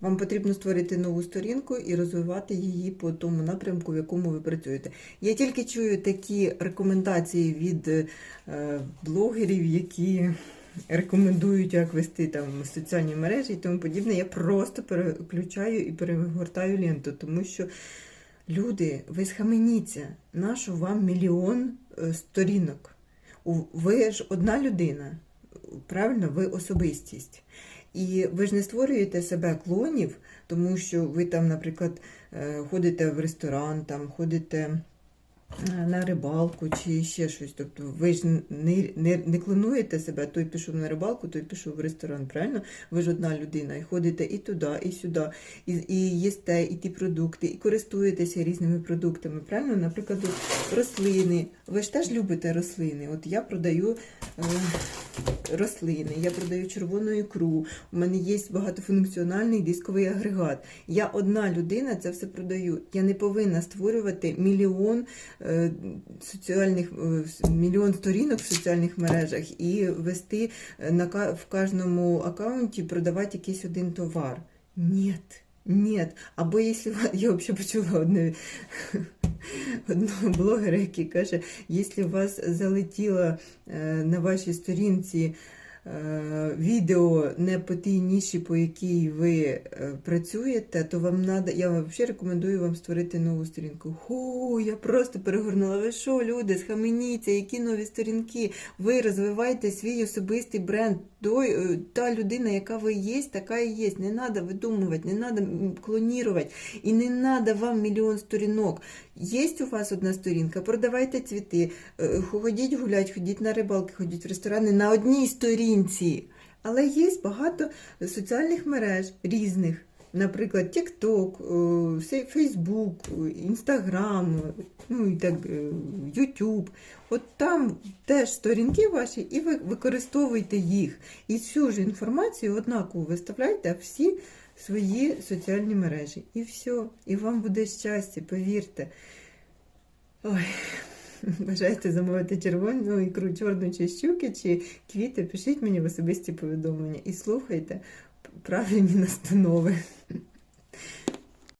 Вам потрібно створити нову сторінку і розвивати її по тому напрямку, в якому ви працюєте. Я тільки чую такі рекомендації від е, блогерів, які рекомендують, як вести там соціальні мережі і тому подібне. Я просто переключаю і перегортаю ленту, тому що люди, ви схаменіться, нашу вам мільйон е, сторінок. Ви ж одна людина, правильно, ви особистість. І ви ж не створюєте себе клонів, тому що ви там, наприклад, е, ходите в ресторан, там ходите на рибалку чи ще щось. Тобто ви ж не, не, не клонуєте себе, той пішов на рибалку, той пішов в ресторан, правильно? Ви ж одна людина, і ходите і туди, і сюди, і, і їсте і ті продукти, і користуєтеся різними продуктами. Правильно? Наприклад, рослини. Ви ж теж любите рослини. От я продаю е, рослини, я продаю червону ікру. У мене є багатофункціональний дисковий агрегат. Я одна людина це все продаю. Я не повинна створювати мільйон е, соціальних е, мільйон сторінок в соціальних мережах і вести е, на в кожному аккаунті продавати якийсь один товар. Ні. Ні, або якщо я взагалі почула одне одного блогера, який каже, якщо вас залетіло е, на вашій сторінці е, відео не по тій ніші, по якій ви е, працюєте, то вам надо, я вам взагалі рекомендую вам створити нову сторінку. Ху, я просто перегорнула. Ви що, люди, схаменіться, які нові сторінки? Ви розвиваєте свій особистий бренд. Той, е, та людина, яка ви є, така і є. Не треба видумувати, не треба клонувати. І не треба вам мільйон сторінок. Є у вас одна сторінка, продавайте цвіти, е, ходіть гулять, ходіть на рибалки, ходіть в ресторани на одній сторінці. Але є багато соціальних мереж різних. Наприклад, TikTok, е, Facebook, Instagram, ну і так, е, YouTube. От там теж сторінки ваші, і ви використовуйте їх. І цю ж інформацію однаково виставляйте всі свої соціальні мережі. І все. І вам буде щастя, повірте. Ой. Бажаєте замовити червону ікру, чорну чи щуки, чи квіти, пишіть мені в особисті повідомлення і слухайте правильні настанови.